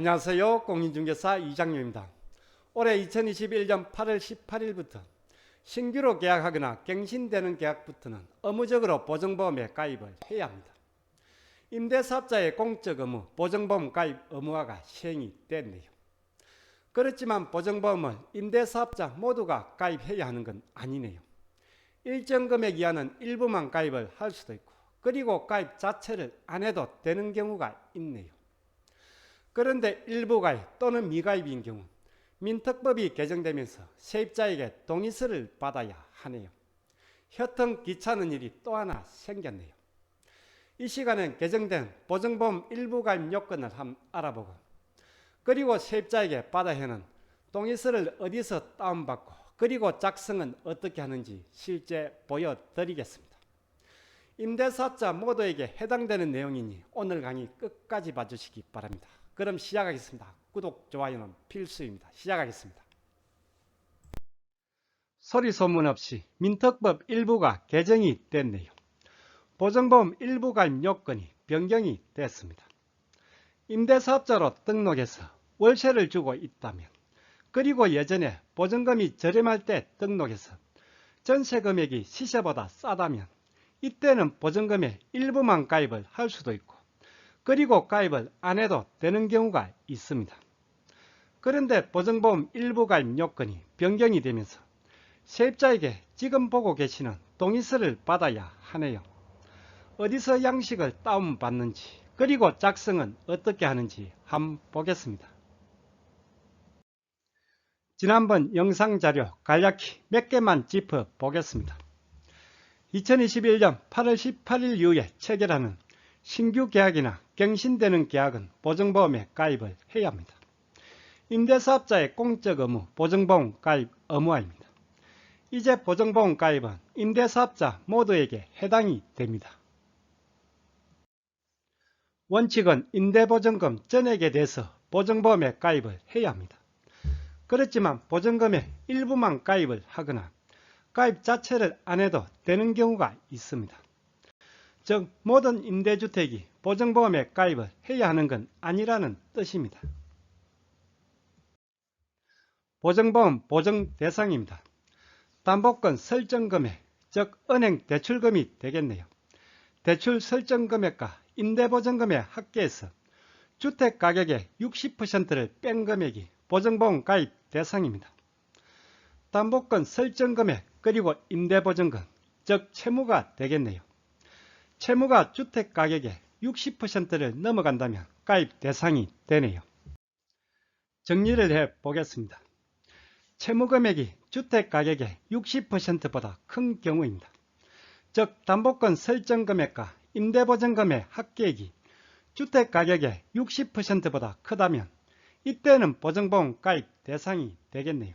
안녕하세요. 공인중개사 이장료입니다. 올해 2021년 8월 18일부터 신규로 계약하거나 갱신되는 계약부터는 의무적으로 보증보험에 가입을 해야 합니다. 임대사업자의 공적 의무, 보증보험 가입 의무화가 시행이 됐네요. 그렇지만 보증보험을 임대사업자 모두가 가입해야 하는 건 아니네요. 일정 금액 이하는 일부만 가입을 할 수도 있고 그리고 가입 자체를 안 해도 되는 경우가 있네요. 그런데 일부 가입 또는 미가입인 경우 민특법이 개정되면서 세입자에게 동의서를 받아야 하네요. 여튼 귀찮은 일이 또 하나 생겼네요. 이 시간엔 개정된 보증보험 일부 가입 요건을 한번 알아보고 그리고 세입자에게 받아야 하는 동의서를 어디서 다운받고 그리고 작성은 어떻게 하는지 실제 보여드리겠습니다. 임대사업자 모두에게 해당되는 내용이니 오늘 강의 끝까지 봐주시기 바랍니다. 그럼 시작하겠습니다. 구독, 좋아요는 필수입니다. 시작하겠습니다. 소리 소문 없이 민특법 일부가 개정이 됐네요. 보증보험 일부 가입 요건이 변경이 됐습니다. 임대사업자로 등록해서 월세를 주고 있다면 그리고 예전에 보증금이 저렴할 때 등록해서 전세 금액이 시세보다 싸다면 이때는 보증금의 일부만 가입을 할 수도 있고 그리고 가입을 안 해도 되는 경우가 있습니다. 그런데 보증보험 일부 가입 요건이 변경이 되면서 세입자에게 지금 보고 계시는 동의서를 받아야 하네요. 어디서 양식을 다운받는지 그리고 작성은 어떻게 하는지 한번 보겠습니다. 지난번 영상 자료 간략히 몇 개만 짚어 보겠습니다. 2021년 8월 18일 이후에 체결하는 신규 계약이나 갱신되는 계약은 보증보험에 가입을 해야 합니다. 임대사업자의 공적 의무 보증보험 가입 의무화입니다. 이제 보증보험 가입은 임대사업자 모두에게 해당이 됩니다. 원칙은 임대보증금 전액에 대해서 보증보험에 가입을 해야 합니다. 그렇지만 보증금의 일부만 가입을 하거나 가입 자체를 안 해도 되는 경우가 있습니다. 즉 모든 임대주택이 보증보험에 가입을 해야 하는 건 아니라는 뜻입니다. 보증보험 보증 대상입니다. 담보권 설정 금액, 즉 은행 대출금이 되겠네요. 대출 설정 금액과 임대보증금의 합계에서 주택 가격의 60%를 뺀 금액이 보증보험 가입 대상입니다. 담보권 설정 금액 그리고 임대보증금, 즉 채무가 되겠네요. 채무가 주택 가격의 60%를 넘어간다면 가입 대상이 되네요. 정리를 해 보겠습니다. 채무 금액이 주택 가격의 60%보다 큰 경우입니다. 즉 담보권 설정 금액과 임대보증금의 합계액이 주택 가격의 60%보다 크다면 이때는 보증보험 가입 대상이 되겠네요.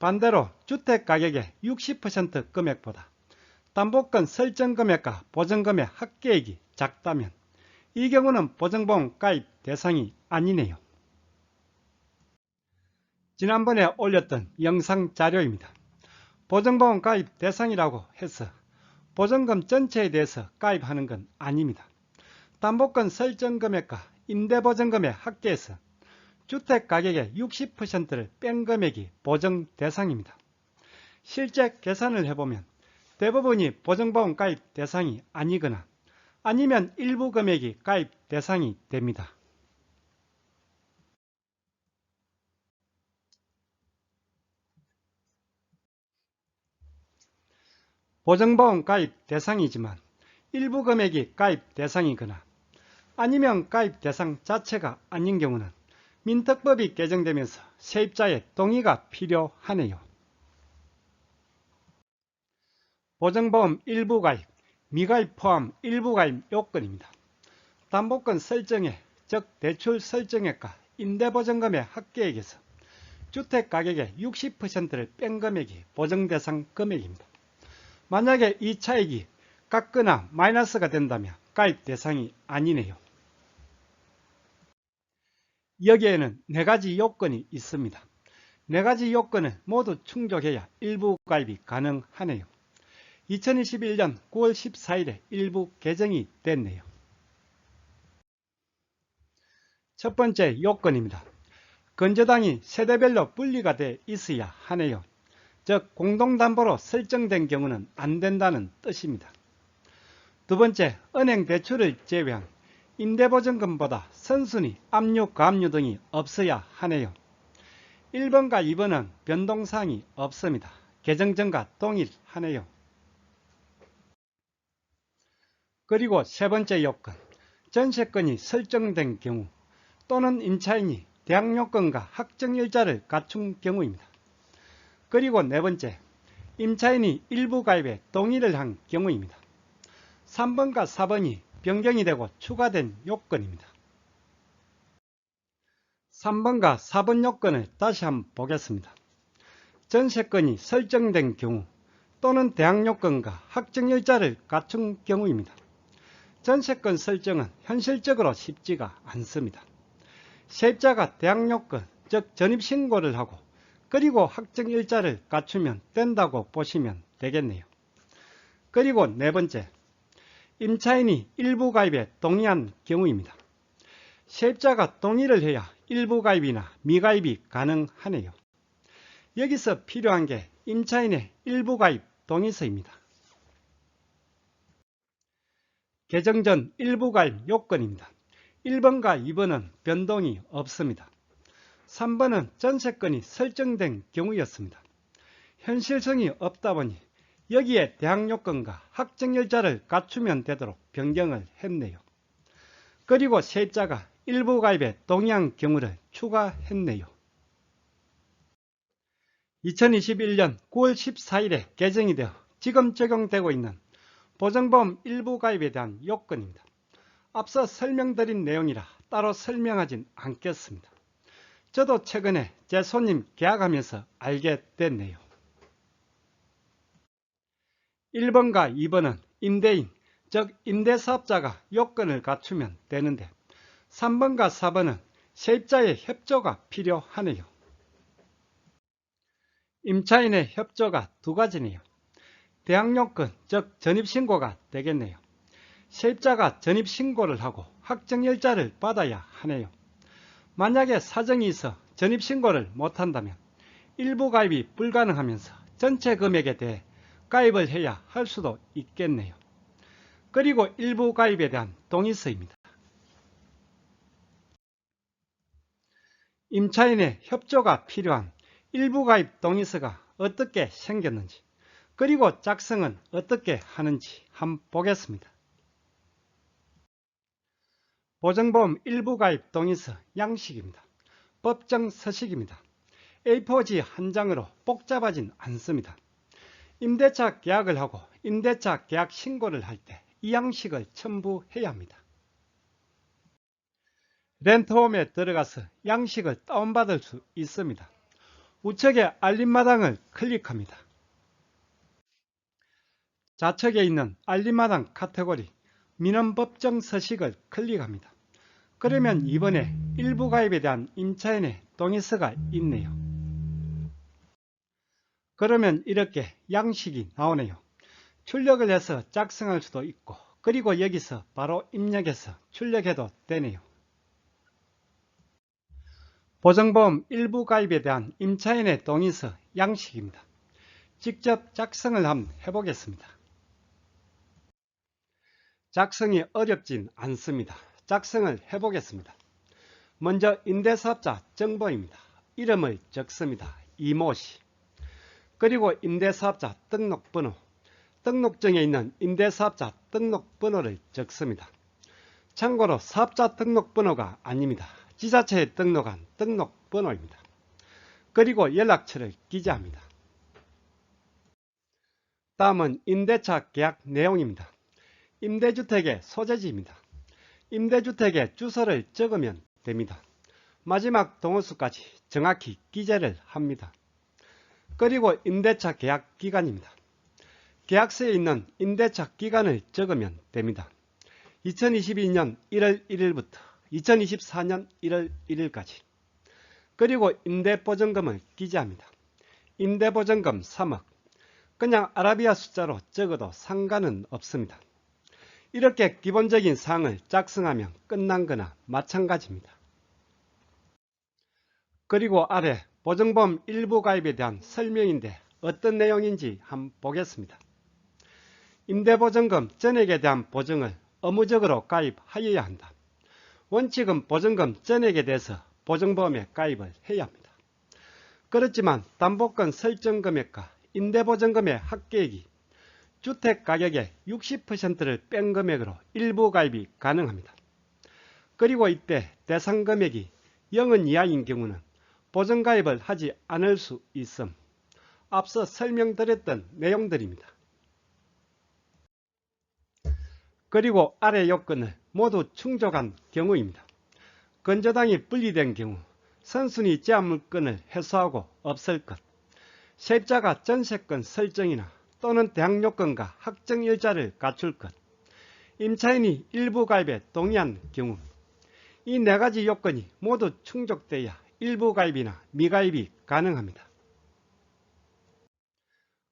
반대로 주택 가격의 60% 금액보다 담보권 설정 금액과 보증금의 합계액이 작다면 이 경우는 보증보험 가입 대상이 아니네요. 지난번에 올렸던 영상 자료입니다. 보증보험 가입 대상이라고 해서 보증금 전체에 대해서 가입하는 건 아닙니다. 담보권 설정 금액과 임대보증금의 합계에서 주택 가격의 60%를 뺀 금액이 보증 대상입니다. 실제 계산을 해보면 대부분이 보증보험 가입 대상이 아니거나 아니면 일부 금액이 가입 대상이 됩니다. 보증보험 가입 대상이지만 일부 금액이 가입 대상이거나 아니면 가입 대상 자체가 아닌 경우는 민특법이 개정되면서 세입자의 동의가 필요하네요. 보증보험 일부 가입, 미가입 포함 일부 가입 요건입니다. 담보권 설정액, 즉 대출 설정액과 임대보증금의 합계액에서 주택 가격의 60%를 뺀 금액이 보증 대상 금액입니다. 만약에 이 차익이 깎거나 마이너스가 된다면 가입 대상이 아니네요. 여기에는 네 가지 요건이 있습니다. 네 가지 요건을 모두 충족해야 일부 가입이 가능하네요. 2021년 9월 14일에 일부 개정이 됐네요. 첫 번째 요건입니다. 건저당이 세대별로 분리가 돼 있어야 하네요. 즉 공동담보로 설정된 경우는 안 된다는 뜻입니다. 두 번째, 은행 대출을 제외한 임대보증금보다 선순위, 압류, 가압류 등이 없어야 하네요. 1번과 2번은 변동사항이 없습니다. 개정전과 동일하네요. 그리고 세 번째 요건, 전세권이 설정된 경우 또는 임차인이 대항요건과 확정일자를 갖춘 경우입니다. 그리고 네 번째, 임차인이 일부 가입에 동의를 한 경우입니다. 3번과 4번이 변경이 되고 추가된 요건입니다. 3번과 4번 요건을 다시 한번 보겠습니다. 전세권이 설정된 경우 또는 대항요건과 확정일자를 갖춘 경우입니다. 전세권 설정은 현실적으로 쉽지가 않습니다. 세입자가 대항요건, 즉 전입신고를 하고 그리고 확정일자를 갖추면 된다고 보시면 되겠네요. 그리고 네 번째, 임차인이 일부 가입에 동의한 경우입니다. 세입자가 동의를 해야 일부 가입이나 미가입이 가능하네요. 여기서 필요한 게 임차인의 일부 가입 동의서입니다. 개정 전 일부 가입 요건입니다. 1번과 2번은 변동이 없습니다. 3번은 전세권이 설정된 경우였습니다. 현실성이 없다 보니 여기에 대항 요건과 확정일자를 갖추면 되도록 변경을 했네요. 그리고 세입자가 일부 가입에 동의한 경우를 추가했네요. 2021년 9월 14일에 개정이 되어 지금 적용되고 있는 보증보험 일부 가입에 대한 요건입니다. 앞서 설명드린 내용이라 따로 설명하진 않겠습니다. 저도 최근에 제 손님 계약하면서 알게 됐네요. 1번과 2번은 임대인, 즉 임대사업자가 요건을 갖추면 되는데 3번과 4번은 세입자의 협조가 필요하네요. 임차인의 협조가 두 가지네요. 대항요건, 즉 전입신고가 되겠네요. 세입자가 전입신고를 하고 확정일자를 받아야 하네요. 만약에 사정이 있어 전입신고를 못한다면 일부 가입이 불가능하면서 전체 금액에 대해 가입을 해야 할 수도 있겠네요. 그리고 일부 가입에 대한 동의서입니다. 임차인의 협조가 필요한 일부 가입 동의서가 어떻게 생겼는지 그리고 작성은 어떻게 하는지 한번 보겠습니다. 보증보험 일부 가입 동의서 양식입니다. 법정 서식입니다. A4지 한 장으로 복잡하진 않습니다. 임대차 계약을 하고 임대차 계약 신고를 할 때 이 양식을 첨부해야 합니다. 렌트홈에 들어가서 양식을 다운받을 수 있습니다. 우측에 알림마당을 클릭합니다. 좌측에 있는 알림마당 카테고리 민원법정 서식을 클릭합니다. 그러면 이번에 일부 가입에 대한 임차인의 동의서가 있네요. 그러면 이렇게 양식이 나오네요. 출력을 해서 작성할 수도 있고 그리고 여기서 바로 입력해서 출력해도 되네요. 보증보험 일부 가입에 대한 임차인의 동의서 양식입니다. 직접 작성을 한번 해보겠습니다. 작성이 어렵진 않습니다. 작성을 해보겠습니다. 먼저 임대사업자 정보입니다. 이름을 적습니다. 이모씨. 그리고 임대사업자 등록번호. 등록증에 있는 임대사업자 등록번호를 적습니다. 참고로 사업자 등록번호가 아닙니다. 지자체에 등록한 등록번호입니다. 그리고 연락처를 기재합니다. 다음은 임대차 계약 내용입니다. 임대주택의 소재지입니다. 임대주택의 주소를 적으면 됩니다. 마지막 동호수까지 정확히 기재를 합니다. 그리고 임대차 계약 기간입니다. 계약서에 있는 임대차 기간을 적으면 됩니다. 2022년 1월 1일부터 2024년 1월 1일까지 그리고 임대보증금을 기재합니다. 임대보증금 3억 그냥 아라비아 숫자로 적어도 상관은 없습니다. 이렇게 기본적인 사항을 작성하면 끝난 거나 마찬가지입니다. 그리고 아래 보증보험 일부 가입에 대한 설명인데 어떤 내용인지 한번 보겠습니다. 임대보증금 전액에 대한 보증을 의무적으로 가입하여야 한다. 원칙은 보증금 전액에 대해서 보증보험에 가입을 해야 합니다. 그렇지만 담보권 설정 금액과 임대보증금의 합계액이 주택 가격의 60%를 뺀 금액으로 일부 가입이 가능합니다. 그리고 이때 대상 금액이 0은 이하인 경우는 보증 가입을 하지 않을 수 있음. 앞서 설명드렸던 내용들입니다. 그리고 아래 요건을 모두 충족한 경우입니다. 건조당이 분리된 경우 선순위 제한물건을 해소하고 없을 것, 세입자가 전세권 설정이나 또는 대항 요건과 확정 일자를 갖출 것, 임차인이 일부 가입에 동의한 경우 이 네 가지 요건이 모두 충족돼야 일부 가입이나 미가입이 가능합니다.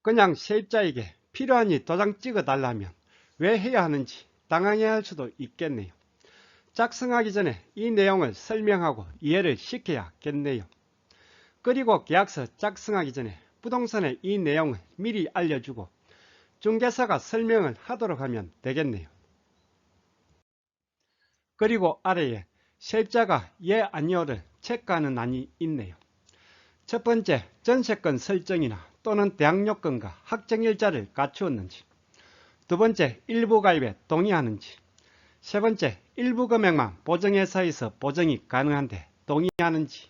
그냥 세입자에게 필요하니 도장 찍어 달라면 왜 해야 하는지 당황해할 수도 있겠네요. 작성하기 전에 이 내용을 설명하고 이해를 시켜야겠네요. 그리고 계약서 작성하기 전에 부동산의 이 내용을 미리 알려주고 중개사가 설명을 하도록 하면 되겠네요. 그리고 아래에 세입자가 예 아니오를 체크하는 안이 있네요. 첫 번째, 전세권 설정이나 또는 대항요건과 확정일자를 갖추었는지 두 번째, 일부 가입에 동의하는지 세 번째, 일부 금액만 보증회사에서 보증이 가능한데 동의하는지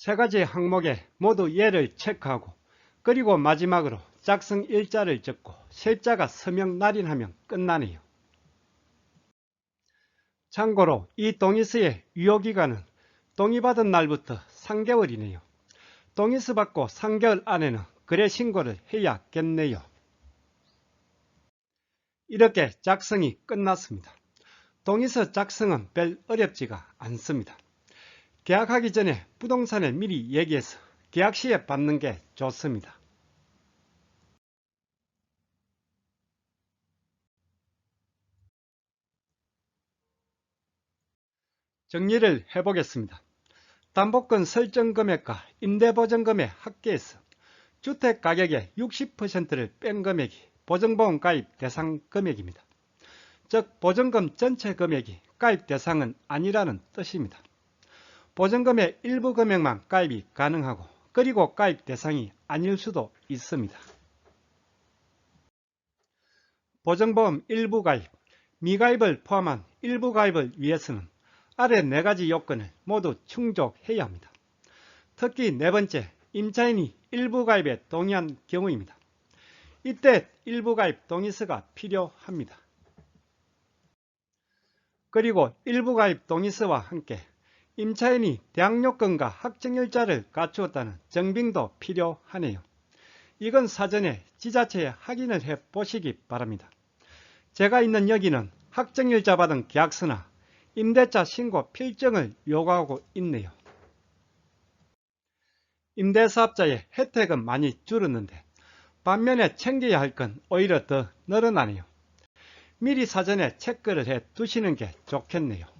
세 가지 항목에 모두 예를 체크하고 그리고 마지막으로 작성 일자를 적고 세입자가 서명 날인하면 끝나네요. 참고로 이 동의서의 유효기간은 동의받은 날부터 3개월이네요. 동의서 받고 3개월 안에는 거래 신고를 해야겠네요. 이렇게 작성이 끝났습니다. 동의서 작성은 별 어렵지가 않습니다. 계약하기 전에 부동산에 미리 얘기해서 계약 시에 받는 게 좋습니다. 정리를 해보겠습니다. 담보권 설정 금액과 임대보증금의 합계에서 주택 가격의 60%를 뺀 금액이 보증보험 가입 대상 금액입니다. 즉 보증금 전체 금액이 가입 대상은 아니라는 뜻입니다. 보증금의 일부 금액만 가입이 가능하고 그리고 가입 대상이 아닐 수도 있습니다. 보증보험 일부 가입, 미가입을 포함한 일부 가입을 위해서는 아래 네 가지 요건을 모두 충족해야 합니다. 특히 네 번째, 임차인이 일부 가입에 동의한 경우입니다. 이때 일부 가입 동의서가 필요합니다. 그리고 일부 가입 동의서와 함께 임차인이 대항요건과 확정일자를 갖추었다는 증빙도 필요하네요. 이건 사전에 지자체에 확인을 해 보시기 바랍니다. 제가 있는 여기는 확정일자 받은 계약서나 임대차 신고 필증을 요구하고 있네요. 임대사업자의 혜택은 많이 줄었는데 반면에 챙겨야 할 건 오히려 더 늘어나네요. 미리 사전에 체크를 해 두시는 게 좋겠네요.